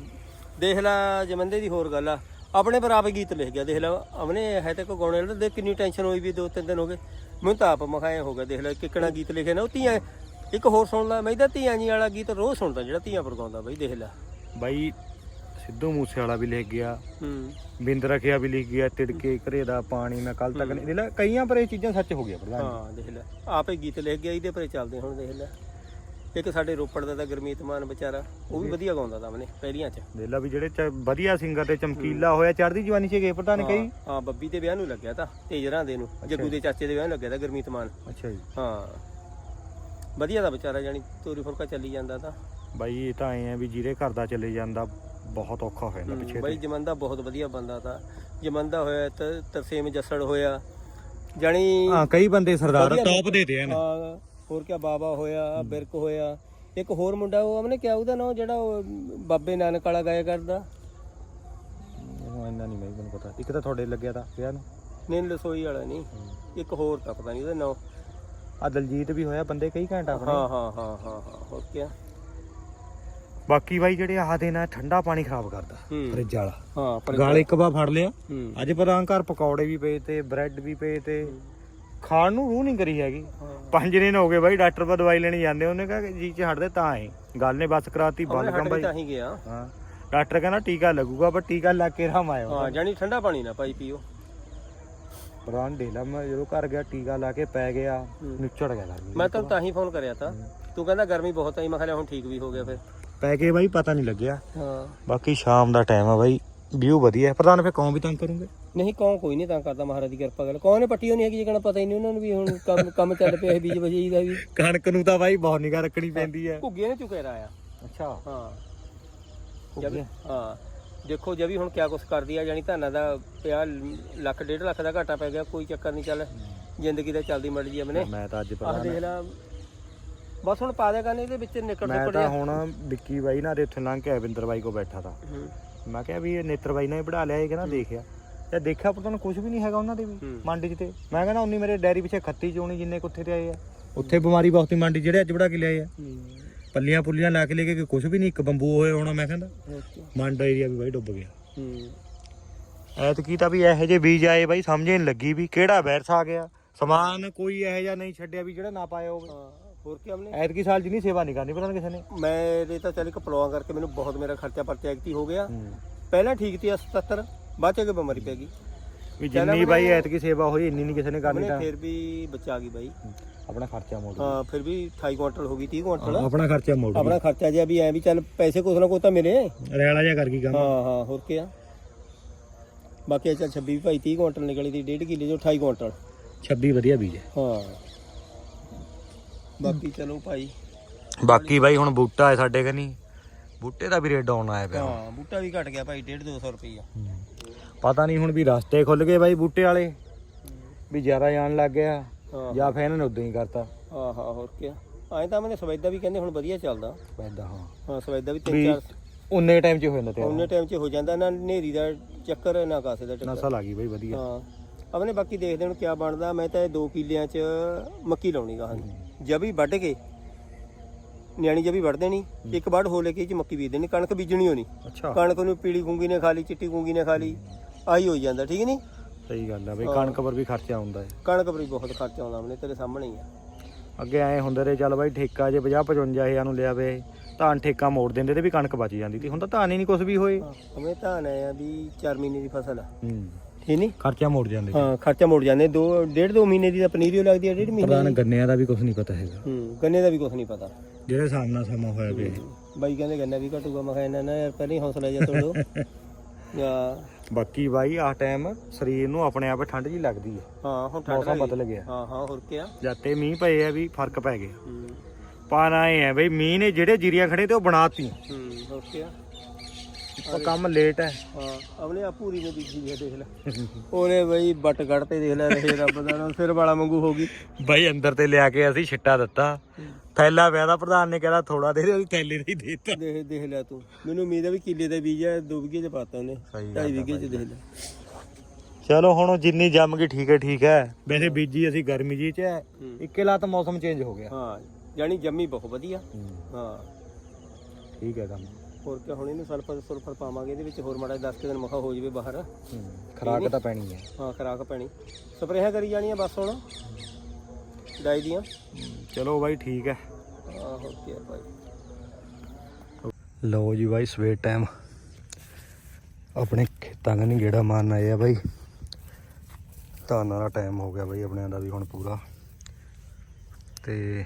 ਦੇਖ ਲੈ ਜਮੰਦੇ ਦੀ ਹੋਰ ਗੱਲ ਆ। ਆਪਣੇ ਪਰ ਆਪੇ ਗੀਤ ਲਿਖ ਗਿਆ ਦੇਖ ਲੈ। ਅਮਨੇ ਹੈ ਤੇ ਕੋ ਗਾਉਣੇ ਵਾਲਾ ਦੇਖ ਕਿੰਨੀ ਟੈਨਸ਼ਨ ਹੋਈ ਵੀ ਦੋ ਤਿੰਨ ਦਿਨ ਹੋ ਗਏ। ਮੈਨੂੰ ਤਾਂ ਆਪ ਮਖਾਏ ਹੋ ਗਿਆ ਦੇਖ ਲੈ ਕਿੱਕਣਾ ਗੀਤ ਲਿਖਿਆ ਨਾ। ਉਹ ਧੀਆਂ ਇੱਕ ਹੋਰ ਸੁਣ ਲੈ। ਮੈਂ ਇਹਦਾ ਧੀਆਂ ਜੀ ਵਾਲਾ ਗੀਤ ਰੋਜ਼ ਸੁਣਦਾ ਜਿਹੜਾ ਧੀਆਂ ਪਰ ਗਾਉਂਦਾ ਬਾਈ ਦੇਖ ਲੈ। ਬਾਈ ਸਿੱਧੂ ਮੂਸੇ ਵਾਲਾ ਵੀ ਲਿਖ ਗਿਆ। ਹੂੰ। ਬਿੰਦ ਰਖਿਆ ਵੀ ਲਿਖ ਗਿਆ ਤਿੜਕੇ ਘਰੇ ਦਾ ਪਾਣੀ ਮੈਂ ਕੱਲ ਤੱਕ ਨਹੀਂ। ਦੇਖ ਲੈ ਕਈਆਂ ਪਰ ਇਹ ਚੀਜ਼ਾਂ ਸੱਚ ਹੋ ਗਿਆ ਪ੍ਰਧਾਨ ਹਾਂ ਦੇਖ ਲੈ। ਆਪੇ ਗੀਤ ਲਿਖ ਗਿਆ ਇਹਦੇ ਪਰੇ ਚੱਲਦੇ ਹੁਣ ਦੇਖ ਲੈ। ਇੱਕ ਸਾਡੇ ਰੋਪੜ ਦਾ ਤਾਂ ਗੁਰਮੀਤ ਮਾਨ ਵਿਚਾਰਾ ਉਹ ਵੀ ਵਧੀਆ ਗਾਉਂਦਾ ਤਾਂ ਉਹਨੇ ਪਹਿਲੀਆਂ ਚ। ਦੇਖ ਲੈ ਵੀ ਜਿਹੜੇ ਚ- ਵਧੀਆ ਸਿੰਗਰ ਤੇ ਚਮਕੀਲਾ ਹੋਇਆ ਚੜ੍ਹਦੀ ਜਵਾਨੀ ਚ ਗਏ ਪ੍ਰਧਾਨ ਕਈ ਹਾਂ, ਹਾਂ ਬੱਬੀ ਦੇ ਵਿਆਹ ਨੂੰ ਲੱਗਿਆ ਤਾਂ ਤੇਜਰਾਂ ਦੇ ਨੂੰ ਜੱਗੂ ਦੇ ਚਾਚੇ ਦੇ ਵਿਆਹ ਨੂੰ ਲੱਗਿਆ ਤਾਂ ਗੁਰਮੀਤ ਮਾਨ। ਅੱਛਾ ਜੀ। ਹਾਂ। ਵਧੀਆ ਦਾ ਵਿਚਾਰਾ ਜਾਨੀ ਤੋਰੀ ਫੁਰਕਾ ਚੱਲੀ ਜਾਂਦਾ ਤਾਂ। ਬਾਈ ਇਹ ਤਾਂ ਐ ਆ ਵੀ ਜਿਹਦੇ ਘਰ ਦਾ ਚੱਲੇ ਜਾਂਦਾ ਬਹੁਤ ਔਖਾ ਹੋ ਜਾਂਦਾ ਪਿੱਛੇ ਬਈ ਜਮੰਦਾ ਬਹੁਤ ਵਧੀਆ ਬੰਦਾ ਤਾਂ। ਜਮੰਦਾ ਹੋਇਆ ਤੇ ਤਰਸੇਮ ਜੱਸੜ ਹੋਇਆ। ਜਾਨੀ ਹਾਂ ਕਈ ਬੰਦੇ ਸਰਦਾਰ। ਵਧੀਆ ਟੌਪ ਦੇ ਦੇ ਹਨ ਹਾਂ, ਹੋਰ ਕਿਆ ਬਾਬਾ ਹੋਇਆ ਬਿਰਕ ਹੋਇਆ। ਇੱਕ ਹੋਰ ਮੁੰਡਾ ਉਹ ਉਹਨੇ ਕਿਹਾ ਉਹਦਾ ਨਾਮ ਜਿਹੜਾ ਉਹ ਬਾਬੇ ਨਾਨਕ ਵਾਲਾ ਗਾਇਆ ਕਰਦਾ? ਇੰਨਾ ਨਹੀਂ ਮੈਨੂੰ ਮੈਨੂੰ ਪਤਾ। ਇੱਕ ਤਾਂ ਤੁਹਾਡੇ ਲੱਗਿਆ ਤਾਂ ਵਿਆਹ ਨੂੰ। ਨੇਨ ਲਸੋਈ ਵਾਲਾ ਨਹੀਂ। ਇੱਕ ਹੋਰ ਤਾਂ ਪਤਾ ਨਹੀਂ ਉਹਦਾ ਨਾਮ ਆ ਦਲਜੀਤ ਵੀ ਹੋਇਆ ਬੰਦੇ ਕਈ ਘੰਟਾ ਆਪਣੇ। ਹਾਂ ਹਾਂ ਹਾਂ ਹਾਂ ਹਾਂ ਹੋਰ ਕਿਆ। ਬਾਕੀ ਬਾਈ ਜਿਹੜੇ ਆਹ ਦੇਣਾ ਠੰਡਾ ਪਾਣੀ ਖਰਾਬ ਕਰਦਾ ਹੂੰ। ਫਰਿੱਜ ਵਾਲਾ। ਹਾਂ ਪਰ ਗਾਲ ਇੱਕ ਵਾਰ ਫੜ ਲਿਆ। ਹੂੰ। ਅੱਜ ਪਤਾ ਘਰ ਪਕੌੜੇ ਵੀ ਪਏ ਤੇ ਬ੍ਰੈਡ ਵੀ ਪਏ ਤੇ ਖਾਣ ਨੂੰ ਰੂਹ ਨਹੀਂ ਕਰੀ ਹੈਗੀ। ਪੰਜ ਦਿਨ ਹੋ ਗਏ ਬਾਈ ਡਾਕਟਰ ਕੋਲ ਦਵਾਈ ਲੈਣੀ ਜਾਂਦੇ ਉਹਨੇ ਕਿਹਾ ਜੀ ਚ ਹਟਦੇ ਤਾਂ ਆਏ ਗੱਲ ਨੇ ਬਸ ਕਰਾਤੀ ਬੰਦ ਕੰਮ ਬਾਈ। ਤਾਂ ਹੀ ਗਿਆ। ਹਾਂ। ਡਾਕਟਰ ਕਹਿੰਦਾ ਟੀਕਾ ਲੱਗੂਗਾ ਪਰ ਟੀਕਾ ਲੱਗ ਕੇ ਰਾਮ ਆਇਆ ਹਾਂ ਜਾਨੀ ਠੰਡਾ ਪਾਣੀ ਨਾ ਪਾਈ ਪੀਓ। ਪ੍ਰਾਨ ਦੇ ਲਾ ਮੈਂ ਜਦੋਂ ਘਰ ਗਿਆ ਟੀਕਾ ਲਾ ਕੇ ਪੈ ਗਿਆ। ਨਿਚੜ ਗਿਆ ਮੈਂ ਤੈਨੂੰ ਤਾਂ ਹੀ ਫੋਨ ਕਰਿਆ ਤਾਂ। ਤੂੰ ਕਹਿੰਦਾ ਗਰਮੀ ਬਹੁਤ ਆਈ ਮੈਂ ਕਿਹਾ ਹੁਣ ਠੀਕ ਵੀ ਹੋ ਗਿਆ ਫਿਰ। ਪੈ ਕੇ ਬਾਈ ਪਤਾ ਨਹੀਂ ਲੱਗਿਆ। ਹਾਂ। ਬਾਕੀ ਸ਼ਾਮ ਦਾ ਟਾਈਮ ਆ ਬਾਈ। ਵਿਊ ਵਧੀਆ ਹੈ। ਪ੍ਰਧਾਨ ਫੇ ਕੌਂ ਵੀ ਤੰਗ ਕਰੂੰਗੇ? ਨਹੀਂ ਕੌਣ? ਕੋਈ ਨਹੀਂ ਤਾਂ ਕਰਦਾ ਮਹਾਰਾਜ ਦੀ ਕਿਰਪਾ ਗੱਲ। ਕੌਣ ਨੇ ਪੱਟੀ ਹੋਣੀ ਹੈਗੀ ਜਿਹੜਾ ਪਤਾ ਹੀ ਨਹੀਂ ਉਹਨਾਂ ਨੂੰ ਵੀ ਹੁਣ ਕੰਮ ਕੰਮ ਚੱਲ ਪਿਆ ਹੈ ਬੀਜ ਵਜਈ ਦਾ ਵੀ। ਕਣਕ ਨੂੰ ਤਾਂ ਬਾਈ ਬਹੁਤ ਨਿਗਾ ਰੱਖਣੀ ਪੈਂਦੀ ਹੈ। ਘੁੱਗੇ ਨੇ ਚੁਕੇ ਰਾਇਆ। ਅੱਛਾ। ਹਾਂ। ਘੁੱਗੇ? ਜਦ ਹਾਂ। ਦੇਖੋ ਜਵੀ ਹੁਣ ਕਿਆ ਕੁਛ ਕਰਦੀ ਆ ਜਾਨੀ ਧਾਨਾਂ ਦਾ ਪਿਆ ਲੱਖ ਡੇਢ ਲੱਖ ਦਾ ਘਾਟਾ ਪੈ ਗਿਆ ਕੋਈ ਚੱਕਰ ਨਹੀਂ ਚੱਲ। ਜ਼ਿੰਦਗੀ ਤਾਂ ਚੱਲਦੀ ਮੜ ਜੀ ਆਪਣੇ। ਮੈਂ ਤਾਂ ਅੱਜ ਆਹ ਪ੍ਰਧਾਨ ਦੇਖ ਲੈ। ਬਸ ਹੁਣ ਪਾ ਦਿਆ ਕਰਨੇ ਇਹਦੇ ਵਿੱਚ ਨਿਕਲ ਮੈਂ ਨਿਕਲ ਤਾਂ ਹੁਣ ਵਿੱਕੀ ਬਾਈ ਨਾਲ ਦੇ ਉੱਥੇ ਲੰਘ ਕੇ ਅਵਿੰਦਰ ਬਾਈ ਕੋ ਬੈਠਾ ਤਾ। ਹੂੰ। ਮੈਂ ਕਿਹਾ ਵੀ ਇਹ ਨੇਤਰ ਬਾਈ ਨੇ ਪੜਾ ਲਿਆ ਇਹ ਕਹਿੰਦਾ ਦੇਖਿਆ। ਤੇ ਦੇਖਿਆ ਪਰ ਤੁਹਾਨੂੰ ਕੁਝ ਵੀ ਨਹੀਂ ਹੈਗਾ ਉਹਨਾਂ ਦੇ ਵੀ। ਮੰਡੀ 'ਚ ਤੇ। ਮੈਂ ਕਹਿੰਦਾ ਉਨੀ ਮੇਰੇ ਡੈਰੀ ਪਿੱਛੇ ਖੱਤੀ ਚੋਣੀ ਜਿੰਨੇ ਕੁੱਥੇ ਤੇ ਆਏ ਆ। ਉੱਥੇ ਬਿਮਾਰੀ ਬਹੁਤ ਹੀ ਮੰਡੀ ਜਿਹੜੇ ਅੱਜ ਬੜਾ ਕੇ ਲਿਆਏ ਆ। ਪੱਲੀਆਂ ਪੁੱਲੀਆਂ ਲਾ ਕੇ ਲੈ ਕੇ ਕੁਝ ਵੀ ਨਹੀਂ ਇੱਕ ਬੰਬੂ ਹੋਏ ਹੋਣਾ ਮੈਂ ਕਹਿੰਦਾ। ਮੰਡ ਏਰੀਆ ਵੀ ਬਾਈ ਡੁੱਬ ਗਿਆ। ਐਤਕੀ ਤਾਂ ਵੀ ਇਹੋ ਜਿਹੇ ਬੀਜ ਆਏ ਬਾਈ ਸਮਝੇ ਨਹੀਂ ਲੱਗੀ ਵੀ ਕਿਹੜਾ ਵਾਇਰਸ ਆ ਗਿਆ। ਸਮਾਨ ਕੋਈ ਇਹੋ ਜਿਹਾ ਨਹੀਂ ਛੱਡਿਆ ਵੀ ਜਿਹੜਾ ਨਾ ਪਾਇਆ ਹੋਵੇ। ਐਤਕੀ ਸਾਲ ਜਿੰਨੀ ਸੇਵਾ ਨਹੀਂ ਕਰਨੀ ਪਤਾ ਨਹੀਂ ਕਿਸੇ ਨੇ। ਮੇਰੇ ਤਾਂ ਚੱਲ ਇੱਕ ਪਲਵਾਂ ਕਰਕੇ ਮੈਨੂੰ ਬਹੁਤ ਮੇਰਾ ਖਰਚਾ ਪਰਚਾ ਐਕਟੀ ਹੋ ਗਿਆ। ਪਹਿਲਾਂ ਠੀਕ ਸੀ 77 ਬਾਅਦ ਚ ਕੇ ਬਿਮਾਰੀ ਪੈ ਗਈ। ਵੀ ਜਿੰਨੀ ਬਾਈ ਐਤਕੀ ਸੇਵਾ ਹੋਈ ਇੰਨੀ ਨਹੀਂ ਕਿਸੇ ਨੇ ਕਰਨੀ ਤਾਂ। ਫਿਰ ਵੀ ਬਚਾ ਗਈ ਬਾਈ। ਆਪਣਾ ਖਰਚਾ ਮੋੜ ਹਾਂ ਫਿਰ ਵੀ 28 ਕੁਇੰਟਲ ਹੋ ਗਈ 30 ਕੁਇੰਟਲ ਆਪਣਾ ਖਰਚਾ ਮੋੜ ਆਪਣਾ ਖਰਚਾ ਜਿਆ ਵੀ ਐ ਵੀ ਚੱਲ ਪੈਸੇ ਕੁਛ ਨਾ ਕੁਛ ਤਾਂ ਮਿਲੇ। ਰੈਲਾ ਜਿਆ ਕਰ ਗਈ ਕੰਮ। ਹਾਂ ਹਾਂ ਹੋਰ ਕੀ ਆ। ਬਾਕੀ ਚੱਲ 26 ਭਾਈ 30 ਕੁਇੰਟਲ ਨਿਕਲੀ ਦੀ 1.5 ਕਿਲੇ ਜੋ 28 ਕੁਇੰਟਲ 26 ਵਧੀਆ ਬੀਜ ਹੈ। ਹਾਂ। ਬਾਕੀ ਚਲੋ ਭਾਈ। ਬਾਕੀ ਬਾਈ ਹੁਣ ਬੂਟਾ ਹੈ ਸਾਡੇ ਕਨੀ। ਬੂਟੇ ਦਾ ਵੀ ਰੇਟ ਡਾਊਨ ਆਇਆ ਪਿਆ। ਹਾਂ ਬੂਟਾ ਵੀ ਘਟ ਗਿਆ ਭਾਈ 1.5 200 ਰੁਪਈਆ। ਪਤਾ ਨਹੀਂ ਹੁਣ ਵੀ ਰਸਤੇ ਖੁੱਲ ਗਏ ਬਾਈ ਬੂਟੇ ਵਾਲੇ। ਵੀ ਜ਼ਿਆਦਾ ਜਾਣ ਲੱਗ ਗਿਆ ਜਾਂ ਫਿਰ ਇਹਨਾਂ ਨੇ ਉਦਾਂ ਹੀ ਕਰਤਾ। ਹਾਂ ਹਾਂ ਹੋਰ ਕੀ ਐਂ ਤਾਂ ਮੈਨੇ ਸਵੈਦਾ ਵੀ ਕਹਿੰਦੇ ਹੁਣ ਵਧੀਆ ਚੱਲਦਾ। ਪੈਦਾ ਹਾਂ। ਹਾਂ ਸਵੈਦਾ ਵੀ ਵੀ 3-4 ਉਨੇ ਟਾਈਮ 'ਚ ਹੋ ਜਾਂਦਾ ਤੇ ਉਹਨੇ ਟਾਈਮ 'ਚ ਹੋ ਜਾਂਦਾ ਨਾ ਹਨੇਰੀ ਦਾ ਚੱਕਰ ਨਾ ਕਾਸੇ ਦਾ ਚੱਕਰ। ਨਸਲ ਆ ਗਈ ਬਾਈ ਵਧੀਆ। ਹਾਂ। ਆਪਣੇ ਬਾਕੀ ਦੇਖਦੇ ਹੁਣ ਕਿਆ ਬਣਦਾ। ਮੈਂ ਤਾਂ ਇਹ 2 ਕਿੱਲਿਆਂ 'ਚ ਮੱਕੀ ਲਾਉਣੀ ਗਾਹਾਂ ਜਬੀ ਵੱਢ ਕੇ ਨਿਆਣੀ ਜਬੀ ਵੱਢ ਦੇਣੀ ਇੱਕ ਵੱਢ ਹੋ ਲੈ ਕੇ ਇਹ 'ਚ ਮੱਕੀ ਬੀਜ ਦੇਣੀ ਕਣਕ ਬੀਜਣੀ ਹੋਣੀ। ਅੱਛਾ। ਕਣਕ ਨੂੰ ਪੀਲੀ ਗੁੰਗੀ ਨੇ ਖਾ ਲਈ ਚਿੱਟੀ ਗੁੰਗੀ ਨੇ ਖਾ ਲਈ ਆਹੀ ਹੋਈ ਜਾਂਦਾ ਠੀਕ ਨਹੀਂ? ਸਹੀ ਗੱਲ ਆ ਬਈ ਕਣਕ ਪਰ ਵੀ ਖਰਚਾ ਆਉਂਦਾ ਹੈ। ਕਣਕ ਪਰ ਵੀ ਬਹੁਤ ਖਰਚਾ ਆਉਂਦਾ ਆਪਣੇ ਤੇਰੇ ਸਾਹਮਣੇ ਹੀ ਆ। ਅੱਗੇ ਐ ਹੁੰਦੇ ਰਹੇ ਚੱਲ ਬਾਈ ਠੇਕਾ ਜੇ 50 55000 ਨੂੰ ਲਿਆ ਵੇ ਧਾਨ ਠੇਕਾ ਮੋੜ ਦਿੰਦੇ ਤੇ ਵੀ ਕਣਕ ਬਚ ਜਾਂਦੀ ਸੀ। ਹੁਣ ਤਾਂ ਧਾਨ ਹੀ ਨਹੀਂ ਕੁਝ ਵੀ ਹੋਏ। ਹਮੇ ਧਾਨ ਆਇਆ ਵੀ 4 ਮਹੀਨੇ ਦੀ ਫਸਲ ਆ। ਹੂੰ। ਨਹੀਂ? ਖਰਚਾ ਮੋੜ ਜਾਂਦੇ ਹਾਂ ਖਰਚਾ ਮੁੜ ਜਾਂਦੇ। ਦੋ ਡੇਢ ਦੋ ਮਹੀਨੇ ਦੀ ਤਾਂ ਪਨੀਰੀ ਓ ਲੱਗਦੀ ਹੈ ਡੇਢ ਮਹੀਨੇ ਪ੍ਰਧਾਨ ਗੰਨਿਆਂ ਦਾ ਵੀ ਕੁਝ ਨਹੀਂ ਪਤਾ ਹੈਗਾ। ਹੂੰ ਗੰਨੇ ਦਾ ਵੀ ਕੁਝ ਨਹੀਂ ਪਤਾ। ਜਿਹੜੇ ਹਿਸਾਬ ਨਾਲ ਸਮਾਂ ਹੋਇਆ ਪਿਆ ਇਹ। ਬਾਈ ਕਹਿੰਦੇ ਗੰਨਾ ਵੀ ਘਟੂਗਾ। ਮੈਂ ਕਿਹਾ ਇਹਨਾਂ ਨਾ ਯਾਰ ਪਹਿਲਾਂ ਹੀ ਹੌਸਲਾ ਜਿਹਾ ਤੋੜੋ। [LAUGHS] ਯਾ ਬਾਕੀ ਬਾਈ ਆਹ ਟਾਈਮ ਸਰੀਰ ਨੂੰ ਆਪਣੇ ਆਪ ਠੰਡ ਜੀ ਲੱਗਦੀ ਹੈ ਹਾਂ ਹੁਣ ਠੰਡ ਮੌਸਮ ਲੱਗ ਗਈ। ਬਦਲ ਗਿਆ। ਹਾਂ ਹਾਂ ਹੋਰ ਕੀ ਆ ਜਦ ਤੇ ਮੀਂਹ ਪਏ ਆ ਵੀ ਫ਼ਰਕ ਪੈ ਗਿਆ। ਹੂੰ। ਪਰ ਆਏ ਆ ਬਈ ਮੀਂਹ ਨੇ ਜਿਹੜੇ ਜੀਰੀਆਂ ਖੜੇ ਤੇ ਉਹ ਬਣਾਤੀ ਹੂੰ ਹੋਰ ਕੀ ਪਰ ਕੰਮ ਲੇਟ ਹੈ। ਹਾਂ ਆਪਣੇ ਆ ਪੂਰੀ ਨੇ ਬੀਜੀ ਹੈ ਦੇਖ ਲੈ। ਉਹਨੇ ਬਈ ਬੱਟ ਕੱਢ ਤੇ ਦੇਖ ਲੈ ਰਹੇ ਰੱਬ ਦਾ ਨਾਮ ਸਿਰ ਵਾਲਾ ਵਾਂਗੂ ਹੋ ਗਈ। ਬਾਈ ਅੰਦਰ ਤੇ ਲਿਆ ਕੇ ਅਸੀਂ ਛਿੱਟਾ ਦਿੱਤਾ। ਥੈਲਾ ਪਿਆ ਦਾ ਪ੍ਰਧਾਨ ਨੇ ਕਹਿੰਦਾ ਥੋੜਾ ਦੇ ਦੇ ਉਹਦੀ ਥੈਲੇ ਦੇ ਹੀ ਦੇ ਦਿੱਤਾ। ਦੇਖ ਦੇਖ ਲੈ ਤੂੰ। ਮੈਨੂੰ ਉਮੀਦ ਹੈ ਵੀ ਕਿੱਲੇ ਦਾ ਬੀਜ ਹੈ ਦੋ ਵਿਗੇ ਚ ਪਾਤਾ ਉਹਨੇ। ਸਹੀ ਢਾਈ ਵਿਗੇ ਚ ਦੇਖ ਲੈ। ਚਲੋ ਹੁਣ ਉਹ ਜਿੰਨੀ ਜੰਮ ਗਈ ਠੀਕ ਹੈ ਠੀਕ ਹੈ। ਵੈਸੇ ਬੀਜੀ ਅਸੀਂ ਗਰਮੀ ਜੀ ਚ ਹੈ। ਇੱਕੇ ਲਾਤ ਮੌਸਮ ਚੇਂਜ ਹੋ ਗਿਆ। ਹਾਂ ਜਾਨੀ ਜੰਮੀ ਬਹੁਤ ਵਧੀਆ। ਹਾਂ। ਠੀਕ ਹੈ ਕੰਮ। ਹੋਰ ਕੀ ਹੁਣ ਇਹਨੂੰ ਸਲਫਰ ਸੁਲਫਰ ਪਾਵਾਂਗੇ ਇਹਦੇ ਵਿੱਚ ਹੋਰ ਮਾੜਾ 10 ਦਿਨ ਮਖਾ ਹੋ ਜਾਵੇ ਬਾਹਰ। ਖਰਾਕ ਤਾਂ ਪੈਣੀ ਹੈ ਹਾਂ ਖਰਾਕ ਪੈਣੀ। ਸਪਰੇਹਾਂ ਕਰੀ ਜਾਣੀਆਂ ਬਸ ਹੁਣ। ਡਾਈ ਦੀਆਂ। ਚਲੋ ਬਾਈ ਠੀਕ ਹੈ ਹਾਂ ਹੋਰ ਕੀ ਆ ਭਾਈ ਲਓ ਜੀ ਬਾਈ ਸਵੇਰ ਟਾਈਮ ਆਪਣੇ ਖੇਤਾਂ ਕਨੀ ਗੇੜਾ ਮਾਰਨ ਆਏ ਆ ਬਾਈ। ਧਾਨਾਂ ਦਾ ਟਾਈਮ ਹੋ ਗਿਆ ਬਾਈ ਆਪਣਿਆਂ ਦਾ ਵੀ ਹੁਣ ਪੂਰਾ। ਤੇ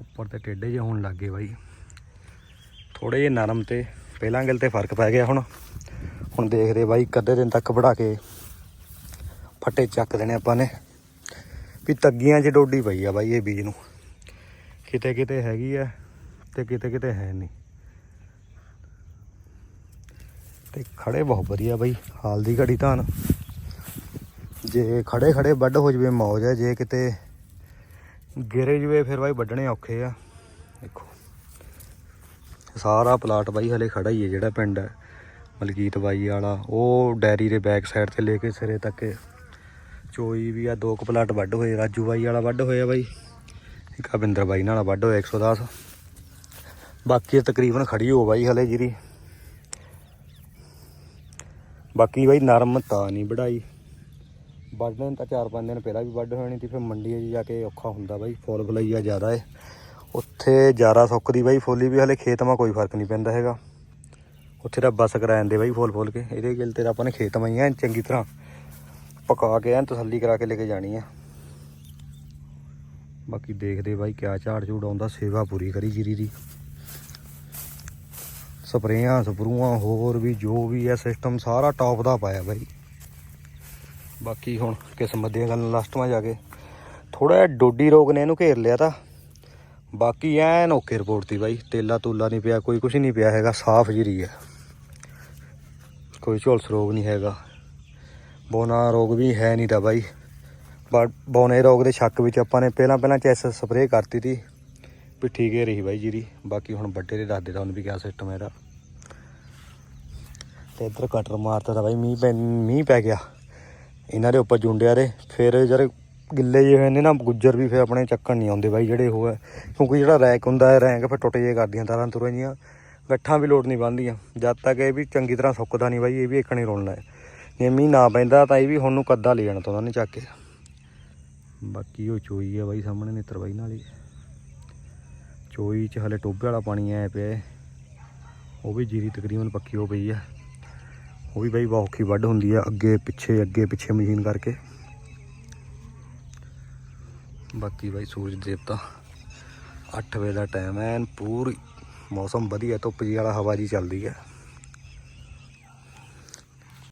ਉੱਪਰ ਤੇ ਟੇਡੇ ਜਿਹੇ ਹੋਣ ਲੱਗ ਬਾਈ। ਥੋੜੇ ਜਿਹੇ ਨਰਮ ਤੇ ਪਹਿਲਾਂ ਗਿਲ ਤੇ ਫ਼ਰਕ ਪੈ ਗਿਆ ਹੁਣ। ਹੁਣ ਦੇਖਦੇ ਬਾਈ ਕਦੇ ਦਿਨ ਤੱਕ ਵੜਾ ਕੇ ਫੱਟੇ ਚੱਕ ਦੇਣੇ ਆਪਾਂ ਨੇ। ਵੀ ਤੱਗੀਆਂ 'ਚ ਡੋਡੀ ਪਈ ਆ ਬਾਈ ਇਹ ਬੀਜ ਨੂੰ। ਕਿਤੇ ਕਿਤੇ ਹੈਗੀ ਆ ਤੇ ਕਿਤੇ ਕਿਤੇ ਹੈ ਨਹੀਂ। ਤੇ ਖੜੇ ਬਹੁਤ ਵਧੀਆ ਬਾਈ, ਹਾਲ ਦੀ ਘੜੀ ਧਾਨ। ਜੇ ਖੜੇ ਖੜੇ ਵੱਢ ਹੋ ਜਵੇ ਮੌਜ ਹੈ ਜੇ ਕਿਤੇ ਗਿਰੇ ਜਵੇ ਫਿਰ ਬਾਈ ਵੱਢਣੇ ਔਖੇ ਆ। ਦੇਖੋ। ਸਾਰਾ ਪਲਾਟ ਬਾਈ ਹਲੇ ਖੜਾ ਹੀ ਹੈ ਜਿਹੜਾ ਪਿੰਡ ਹੈ, ਮਲਕੀਤ ਬਾਈ ਵਾਲਾ। ਉਹ ਡੈਰੀ ਦੇ ਬੈਕ ਸਾਈਡ ਤੇ ਲੈ ਕੇ ਸਿਰੇ ਤੱਕ ਚੋਈ ਵੀ ਆ, ਦੋ ਕੁ ਪਲਾਟ ਵੱਢ ਹੋਏ, ਰਾਜੂ ਬਾਈ ਵਾਲਾ ਵੱਢ ਹੋਇਆ ਬਾਈ, ਇੱਕ ਅਵਿੰਦਰ ਬਾਈ ਨਾਲ ਵੱਢ ਹੋਇਆ 110 ਬਾਕੀ ਤਕਰੀਬਨ ਖੜੀ ਹੋ ਬਾਈ ਹਲੇ ਜਿਹੜੀ। ਬਾਕੀ ਬਾਈ ਨਰਮ ਤਾਂ ਨਹੀਂ ਵਢਾਈ। ਵੱਢਣ ਤਾਂ 4-5 ਦਿਨ ਪਹਿਲਾਂ ਵੀ ਵੱਢ ਹੋਣੀ ਸੀ, ਫਿਰ ਮੰਡੀ 'ਚ ਜਾ ਕੇ ਔਖਾ ਹੁੰਦਾ ਬਾਈ, ਫੁੱਲ ਫਲਈਆ ਜ਼ਿਆਦਾ ਏ ਉੱਥੇ ਜ਼ਿਆਦਾ ਸੁੱਕਦੀ ਬਾਈ, ਫੁੱਲੀ ਵੀ ਹਲੇ ਖੇਤ ਕੋਈ ਫ਼ਰਕ ਨਹੀਂ ਪੈਂਦਾ ਹੈਗਾ। ਉੱਥੇ ਤਾਂ ਬਸ ਕਰਾ ਜਾਂਦੇ ਬਾਈ ਫੁੱਲ ਫੁੱਲ ਕੇ। ਇਹਦੇ ਗਿਲ ਤੇ ਤਾਂ ਆਪਾਂ ਨੇ ਖੇਤਮਾ ਹੀ ਐਨ ਚੰਗੀ ਤਰ੍ਹਾਂ ਪਕਾ ਕੇ ਐਨ ਤਸੱਲੀ ਕਰਾ ਕੇ ਲੈ ਕੇ ਜਾਣੀ ਆ। ਬਾਕੀ ਦੇਖਦੇ ਬਾਈ ਕਿਆ ਝਾੜ ਝੂੜ ਆਉਂਦਾ, ਸੇਵਾ ਪੂਰੀ ਕਰੀ ਜੀਰੀ ਦੀ। ਸਪਰੇਆਂ, ਸਪਰੂਆਂ, ਹੋਰ ਵੀ ਜੋ ਵੀ ਹੈ ਸਿਸਟਮ ਸਾਰਾ ਟੌਪ ਦਾ ਪਾਇਆ ਬਾਈ। ਬਾਕੀ ਹੁਣ ਕਿਸਮਤ ਦੀਆਂ ਗੱਲਾਂ ਲਾਸਟ ਲਾਸਟਾਂ ਜਾ ਕੇ। ਥੋੜਾ ਜਿਹਾ ਡੋਡੀ ਰੋਗ ਨੇ ਇਹਨੂੰ ਘੇਰ ਲਿਆ ਤਾਂ। ਬਾਕੀ ਐਨ ਓਕੇ ਰਿਪੋਰਟ ਤੀ ਬਾਈ। ਤੇਲਾ ਤੂਲਾ ਨਹੀਂ ਪਿਆ, ਕੋਈ ਕੁਝ ਨਹੀਂ ਪਿਆ ਹੈਗਾ, ਸਾਫ਼ ਜੀਰੀ ਹੈ ਕੋਈ ਝੁਲਸ ਰੋਗ ਨਹੀਂ ਹੈਗਾ। ਬੋਨਾ ਰੋਗ ਵੀ ਹੈ ਨਹੀਂ ਤਾਂ ਬਾਈ। ਬਟ ਬੋਨੇ ਰੋਗ ਦੇ ਸ਼ੱਕ ਵਿੱਚ ਆਪਾਂ ਨੇ ਪਹਿਲਾਂ ਪਹਿਲਾਂ ਚੈਸ ਸਪਰੇਅ ਕਰਤੀ ਤੀ, ਵੀ ਠੀਕ ਹੀ ਰਹੀ ਬਾਈ ਜੀਰੀ। ਬਾਕੀ ਹੁਣ ਵੱਡੇ ਦੇ ਦੱਸ ਦੇ ਉਹਨੂੰ ਵੀ ਕਿਆ ਸਿਸਟਮ ਹੈ ਇਹਦਾ। ਤੇ ਇੱਧਰ ਕਟਰ ਮਾਰਤਾ ਤਾਂ ਬਾਈ, ਮੀਂਹ ਪੈ ਮੀਂਹ ਪੈ ਗਿਆ। ਇਹਨਾਂ ਦੇ ਉੱਪਰ ਜੁੰਡਿਆ ਦੇ, ਫਿਰ ਜਦ ਗਿੱਲੇ ਜਿਹੇ ਹੋਏ ਨੇ ਨਾ, ਗੁੱਜਰ ਵੀ ਫਿਰ ਆਪਣੇ ਚੱਕਣ ਨਹੀਂ ਆਉਂਦੇ ਬਾਈ ਜਿਹੜੇ ਉਹ ਹੈ ਕਿਉਂਕਿ ਜਿਹੜਾ ਰੈਕ ਹੁੰਦਾ ਹੈ, ਰੈਂਕ ਫਿਰ ਟੁੱਟ ਜੇ ਕਰਦੀਆਂ ਤਾਰਾਂ ਤੁਰਾਂ ਜੀਆਂ ਗੱਠਾਂ ਵੀ ਲੋਡ ਨਹੀਂ ਬੰਦੀਆਂ ਜਦ ਤੱਕ ਇਹ ਵੀ ਚੰਗੀ ਤਰ੍ਹਾਂ ਸੁੱਕਦਾ ਨਹੀਂ ਬਾਈ, ਇਹ ਵੀ ਇੱਕ ਨਹੀਂ ਰੋਲਣਾ ਹੈ ਜੇ ਮੀਂਹ ਨਾ ਪੈਂਦਾ ਤਾਂ ਇਹ ਵੀ ਹੁਣ ਨੂੰ ਕੱਦਾ ਲੈ ਜਾਣਾ ਤਾਂ ਉਹਨਾਂ ਨੇ ਚੱਕ ਕੇ। ਬਾਕੀ ਉਹ ਚੋਈ ਆ ਬਾਈ ਸਾਹਮਣੇ ਨੇਤਰ ਬਾਈ ਨਾਲ ਹੀ। ਚੋਈ 'ਚ ਹਲੇ ਟੋਬੇ ਵਾਲਾ ਪਾਣੀ ਆਇਆ ਪਿਆ ਉਹ ਵੀ ਜੀਰੀ ਤਕਰੀਬਨ ਪੱਕੀ ਹੋ ਪਈ ਆ। ਉਹ ਵੀ ਬਾਈ ਬਹੁਤ ਔਖੀ ਵੱਢ ਹੁੰਦੀ ਆ, ਅੱਗੇ ਪਿੱਛੇ ਅੱਗੇ ਪਿੱਛੇ ਮਸ਼ੀਨ ਕਰਕੇ। ਬਾਕੀ ਬਾਈ ਸੂਰਜ ਦੇਵਤਾ। 8 ਵਜੇ ਦਾ ਟਾਈਮ ਐਨ ਪੂਰੀ ਮੌਸਮ ਵਧੀਆ, ਧੁੱਪ ਜੀ ਵਾਲਾ ਹਵਾ ਜੀ ਚੱਲਦੀ ਹੈ।